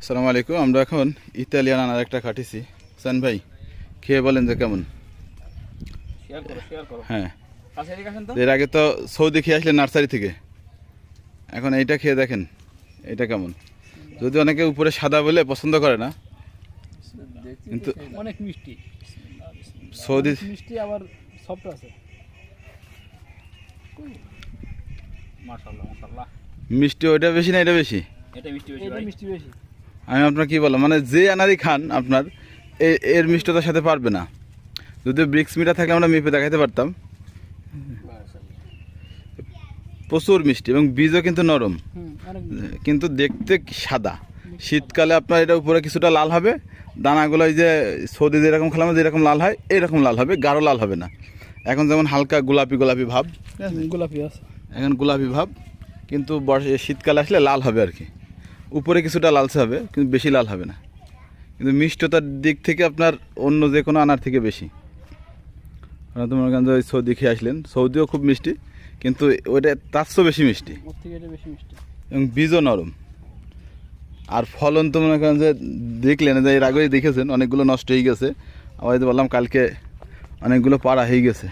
আসসালামু আলাইকুম আমরা এখন ইতালিয়ান আনার একটা কাটিছি সান ভাই খেয়ে বলেন যে কেমন? শেয়ার করো শেয়ার করো। হ্যাঁ। তো। এর আগে তো সৌদি খেয়ে আসলেন নার্সারি থেকে। এখন এইটা খেয়ে দেখেন এটা কেমন? যদি অনেকে উপরে সাদা বলে পছন্দ করে না কিন্তু অনেক মিষ্টি। সৌদি মিষ্টি আবার সফট আছে। মাশাআল্লাহ মাশাআল্লাহ। মিষ্টি ওইটা বেশি না এটা বেশি? এটা মিষ্টি বেশি ভাই। মিষ্টি বেশি। আমি আপনার কি বললাম? মানে যে আনারি খান আপনার এ- এর মিষ্টতার সাথে পারবে না। যদি ব্রিক্স মিটা থাকলে আমরা মেপে দেখাতে পারতাম। প্রচুর মিষ্টি এবং বীজও কিন্তু নরম। কিন্তু দেখতে সাদা। শীতকালে আপনার এটা উপরে কিছুটা লাল হবে। দানাগুলো যে সৌদি যেরকম খেলাম যেরকম লাল হয় এরকম লাল হবে গাঢ় লাল হবে না। এখন যেমন হালকা গোলাপি গোলাপি ভাব। গোলাপি আছে। এখন গোলাপি ভাব কিন্তু বর্ষ শীতকালে আসলে লাল হবে আর কি। উপরে কিছুটা লালচে হবে কিন্তু বেশি লাল হবে না। কিন্তু মিষ্টতার দিক থেকে আপনার অন্য যে কোনো আনার থেকে বেশি। আপনারা মনে করেন যে ওই সৌদি খেয়ে আসলেন সৌদিও খুব মিষ্টি কিন্তু ওইটা তার চেয়েও বেশি মিষ্টি। এবং বীজও নরম। আর ফলন তো মনে করেন যে দেখলেন যে এর আগেই দেখেছেন অনেকগুলো নষ্ট হয়ে গেছে। আবার বললাম কালকে অনেকগুলো পাড়া হয়ে গেছে।